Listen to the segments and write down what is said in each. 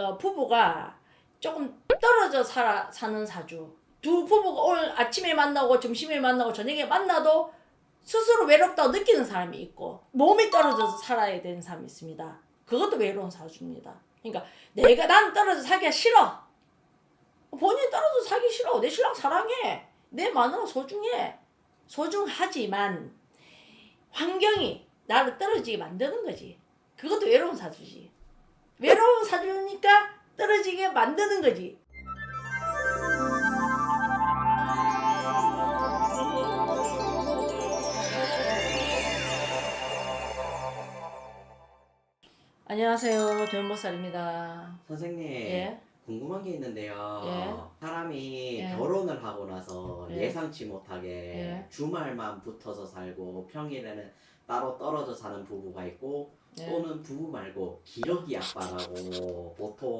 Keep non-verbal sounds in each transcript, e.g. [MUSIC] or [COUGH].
어, 부부가 조금 떨어져 살아, 사는 사주. 두 부부가 오늘 아침에 만나고 점심에 만나고 저녁에 만나도 스스로 외롭다고 느끼는 사람이 있고 몸이 떨어져서 살아야 되는 사람이 있습니다. 그것도 외로운 사주입니다. 그러니까 내가 난 떨어져 살기가 싫어. 본인이 떨어져 살기 싫어. 내 신랑 사랑해. 내 마누라 소중해. 소중하지만 환경이 나를 떨어지게 만드는 거지. 그것도 외로운 사주지. 외로운 사주니까 떨어지게 만드는 거지. 안녕하세요. 변모살입니다. 선생님 예. 궁금한 게 있는데요. 예. 사람이 예. 결혼을 하고 나서 예. 예. 상치 못하게 예. 주말만 붙어서 살고 평일에는 따로 떨어져 사는 부부가 있고 예. 또는 부부 말고 기러기 아빠라고 보통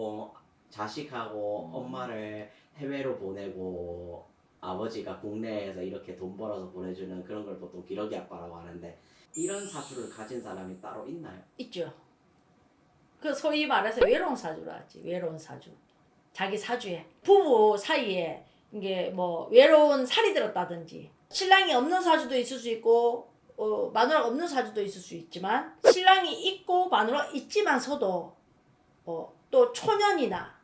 자식하고 음. 엄마를 해외로 보내고 아버지가 국내에서 이렇게 돈 벌어서 보내주는 그런 걸 보통 기러기 아빠라고 하는데 이런 사주를 가진 사람이 따로 있나요? 있죠. 그 소위 말해서 외로운 사주라 하지. 외로운 사주. 자기 사주에 부부 사이에 이게 뭐 외로운 살이 들었다든지 신랑이 없는 사주도 있을 수 있고 어, 마누라가 없는 사주도 있을 수 있지만 신랑이 있고 마누라 있지만서도 어, 또 초년이나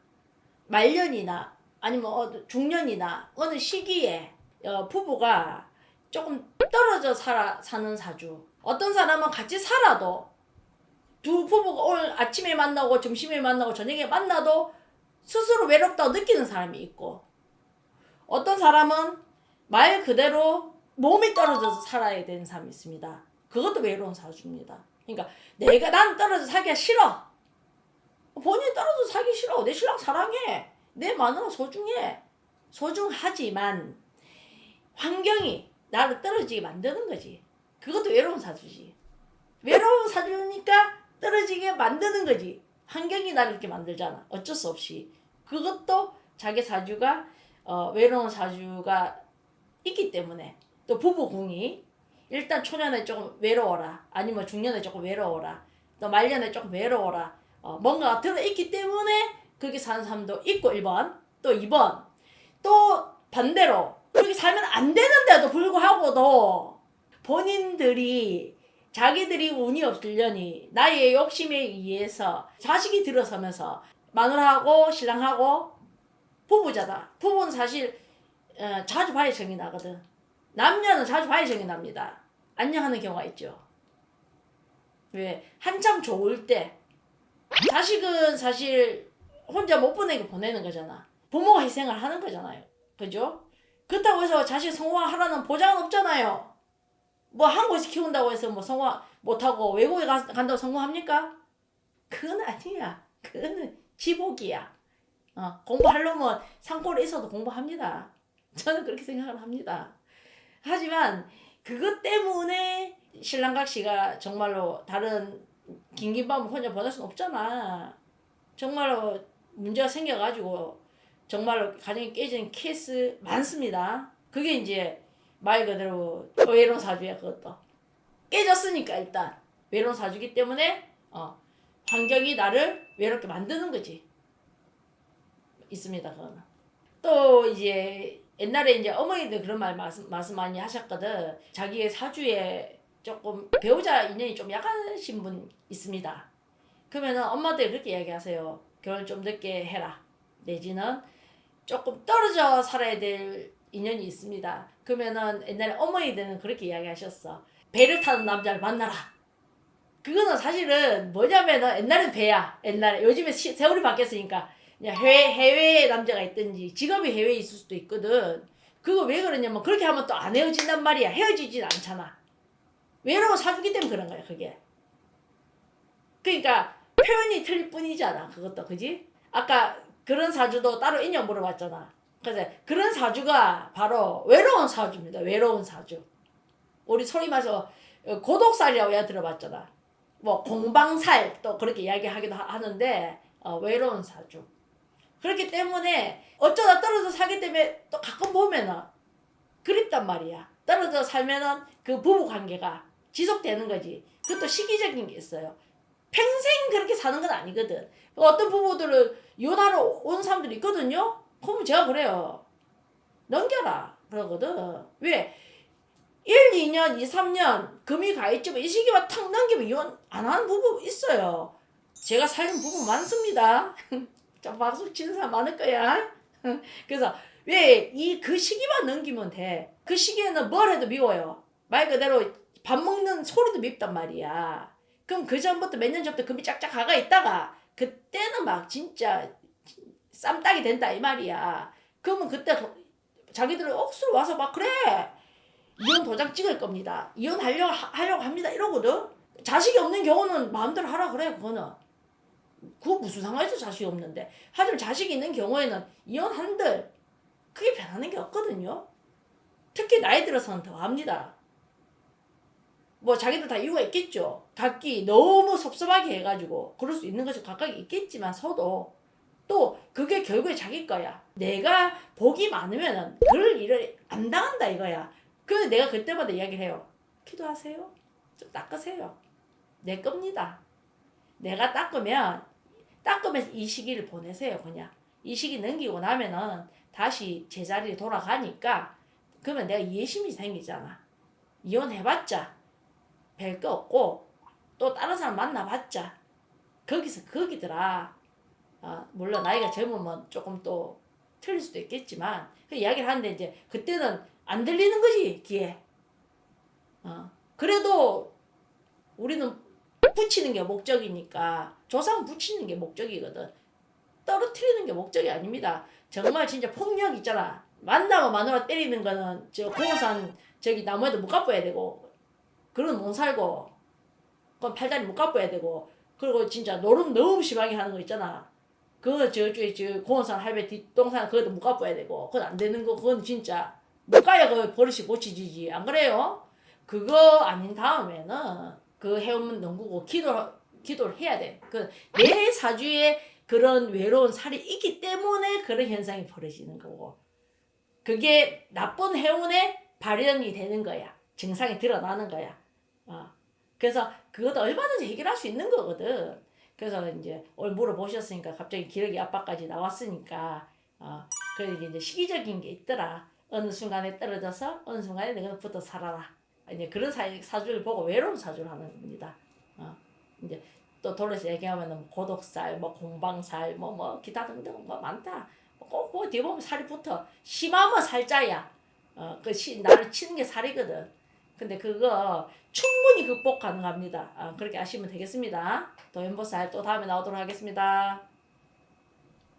말년이나 아니면 어, 중년이나 어느 시기에 어, 부부가 조금 떨어져 살아 사는 사주. 어떤 사람은 같이 살아도 두 부부가 오늘 아침에 만나고 점심에 만나고 저녁에 만나도 스스로 외롭다고 느끼는 사람이 있고 어떤 사람은 말 그대로 몸이 떨어져서 살아야 되는 사람이 있습니다. 그것도 외로운 사주입니다. 그러니까 내가 난 떨어져 살기가 싫어. 본인이 떨어져 살기 싫어. 내 신랑 사랑해. 내 마누라 소중해. 소중하지만 환경이 나를 떨어지게 만드는 거지. 그것도 외로운 사주지. 외로운 사주니까 떨어지게 만드는 거지. 환경이 나를 이렇게 만들잖아. 어쩔 수 없이. 그것도 자기 사주가 어, 외로운 사주가 있기 때문에 또 부부궁이 일단 초년에 조금 외로워라. 아니면 중년에 조금 외로워라. 또 말년에 조금 외로워라. 어, 뭔가가 들어있기 때문에 그렇게 사는 사람도 있고 1번. 또 2번. 또 반대로 그렇게 살면 안 되는데도 불구하고도 본인들이 자기들이 운이 없으려니 나의 욕심에 의해서 자식이 들어서면서 마누라하고 신랑하고 부부자다. 부부는 사실 어, 자주 정이 나거든. 남녀는 자주 정이 납니다. 안녕하는 경우가 있죠. 왜 한참 좋을 때 자식은 사실 혼자 못 보내게 보내는 거잖아. 부모가 희생을 하는 거잖아요. 그죠? 그렇다고 해서 자식 성공하라는 보장은 없잖아요. 뭐 한국에서 키운다고 해서 뭐 성공 못하고 외국에 가, 간다고 성공합니까? 그건 아니야. 그거는 지복이야. 어, 공부하려면 산골에 있어도 공부합니다. 저는 그렇게 생각을 합니다. 하지만 그것 때문에 신랑각 씨가 정말로 다른 긴긴밤을 혼자 보낼 수는 없잖아. 정말로 문제가 생겨가지고 정말로 가정이 깨지는 케이스 많습니다. 그게 이제 말 그대로 외로운 사주야 그것도. 깨졌으니까 일단 외로운 사주기 때문에 어, 환경이 나를 외롭게 만드는 거지. 있습니다 그거는. 또 이제 옛날에 이제 어머니들 그런 말 말씀, 말씀 많이 하셨거든. 자기의 사주에 조금 배우자 인연이 좀 약하신 분 있습니다. 그러면은 엄마들 그렇게 이야기하세요. 결혼 좀 늦게 해라. 내지는 조금 떨어져 살아야 될 인연이 있습니다. 그러면은 옛날에 어머니들은 그렇게 이야기하셨어. 배를 타는 남자를 만나라. 그거는 사실은 뭐냐면은 옛날엔 배야. 옛날에 요즘에 시, 세월이 바뀌었으니까 그냥 해외 해외에 남자가 있든지 직업이 해외에 있을 수도 있거든. 그거 왜 그러냐면 그렇게 하면 또 안 헤어진단 말이야. 헤어지진 않잖아. 외로워 사주기 때문에 그런 거야 그게. 그러니까 표현이 틀릴 뿐이잖아 그것도 그지? 아까 그런 사주도 따로 있냐 물어봤잖아. 그래서 그런 사주가 바로 외로운 사주입니다. 외로운 사주. 우리 소리 말해서 어, 고독살이라고 야 들어봤잖아. 뭐 공방살 또 그렇게 이야기하기도 하- 하는데 어, 외로운 사주. 그렇기 때문에 어쩌다 떨어져 살기 때문에 또 가끔 보면은 그립단 말이야. 떨어져 살면은 그 부부 관계가 지속되는 거지. 그것도 시기적인 게 있어요. 평생 그렇게 사는 건 아니거든. 어떤 부부들은 이혼하러 온 사람들이 있거든요. 그러면 제가 그래요. 넘겨라 그러거든. 왜? 1, 2년, 2, 3년 금이 가 있지만 이 시기만 탁 넘기면 이혼 안 하는 부부 있어요. 제가 살린 부부 많습니다. [LAUGHS] 좀 박수 치는 사람 많을 거야. [LAUGHS] 그래서 왜 이 그 시기만 넘기면 돼. 그 시기에는 뭘 해도 미워요. 말 그대로 밥 먹는 소리도 밉단 말이야. 그럼 그 전부터 몇 년 전부터 금이 짝짝 가가 있다가 그때는 막 진짜 쌈딱이 된다 이 말이야. 그러면 그때 도- 자기들은 억수로 와서 막 그래 이혼 도장 찍을 겁니다. 이혼 하려고 하- 하려고 합니다 이러거든. 자식이 없는 경우는 마음대로 하라 그래 그거는. 그거 무슨 상관에서 자식이 없는데 하지만 자식이 있는 경우에는 이혼한들 그게 변하는 게 없거든요. 특히 나이 들어서는 더 합니다. 뭐 자기들 다 이유가 있겠죠. 각기 너무 섭섭하게 해가지고 그럴 수 있는 것이 각각 있겠지만 서도 또 그게 결국에 자기 거야. 내가 복이 많으면은 그럴 일을 안 당한다 이거야. 그래서 내가 그때마다 이야기를 해요. 기도하세요. 좀 닦으세요. 내 겁니다. 내가 닦으면 닦으면서 이 시기를 보내세요 그냥. 이 시기 넘기고 나면은 다시 제자리에 돌아가니까 그러면 내가 이해심이 생기잖아. 이혼해봤자 별거 없고 또 다른 사람 만나봤자 거기서 거기더라. 아, 물론 나이가 젊으면 조금 또 틀릴 수도 있겠지만 그 이야기를 하는데 이제 그때는 안 들리는 거지 귀에. 어. 그래도 우리는 붙이는 게 목적이니까 조상 붙이는 게 목적이거든. 떨어뜨리는 게 목적이 아닙니다. 정말 진짜 폭력 있잖아. 만나고 마누라 때리는 거는 저 공산 저기 나무에도 못 갚아야 되고 그런 못 살고 그건 팔다리 못 갚아야 되고 그리고 진짜 노름 너무 심하게 하는 거 있잖아. 그거 저쪽에 저 공산 할배 뒷동산 그것도 못 갚아야 되고 그건 안 되는 거 그건 진짜 못 가야 그 버릇이 고치지지 안 그래요? 그거 아닌 다음에는 그 해오면 넘기고 기도 기도를 해야 돼. 그 내 사주에 그런 외로운 살이 있기 때문에 그런 현상이 벌어지는 거고 그게 나쁜 해운에 발현이 되는 거야. 증상이 드러나는 거야. 어. 그래서 그것도 얼마든지 해결할 수 있는 거거든. 그래서 이제 오늘 물어보셨으니까 갑자기 기력이 압박까지 나왔으니까 어. 그래서 이제 시기적인 게 있더라. 어느 순간에 떨어져서 어느 순간에 내가 붙어 살아라. 이제 그런 사, 사주를 보고 외로운 사주를 하는 겁니다. 어. 이제 또 돌려서 얘기하면 뭐 고독살, 뭐 공방살, 뭐 뭐 기타 등등 뭐 많다. 꼭, 그 뒤에 보면 살이 붙어. 심하면 살자야. 어, 그 시, 나를 치는 게 살이거든. 근데 그거 충분히 극복 가능합니다. 아, 그렇게 아시면 되겠습니다. 도연보살 또 다음에 나오도록 하겠습니다.